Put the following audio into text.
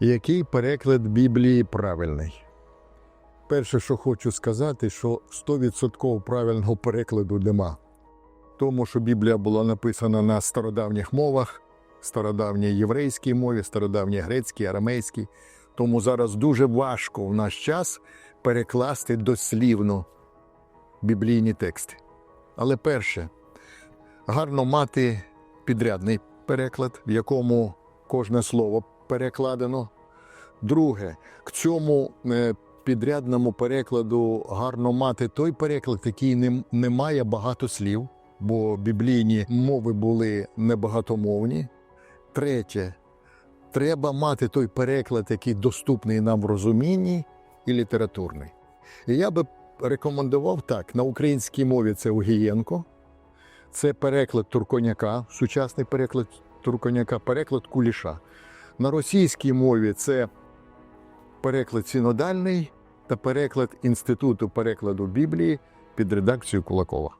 Який переклад Біблії правильний? Перше, що хочу сказати, що 100% правильного перекладу нема. Тому що Біблія була написана на стародавніх мовах, стародавній єврейській мові, стародавній грецькій, арамейській. Тому зараз дуже важко в наш час перекласти дослівно біблійні тексти. Але перше, гарно мати підрядний переклад, в якому кожне слово перекладено. Друге, к цьому е, підрядному перекладу гарно мати той переклад, який не, не має багато слів, бо біблійні мови були небагатомовні. Третє, треба мати той переклад, який доступний нам в розумінні і літературний. І я би рекомендував так: на українській мові це Огієнко, це переклад Турконяка, сучасний переклад Турконяка, переклад Куліша. На російській мові це переклад синодальний та переклад Інституту перекладу Біблії під редакцією Кулакова.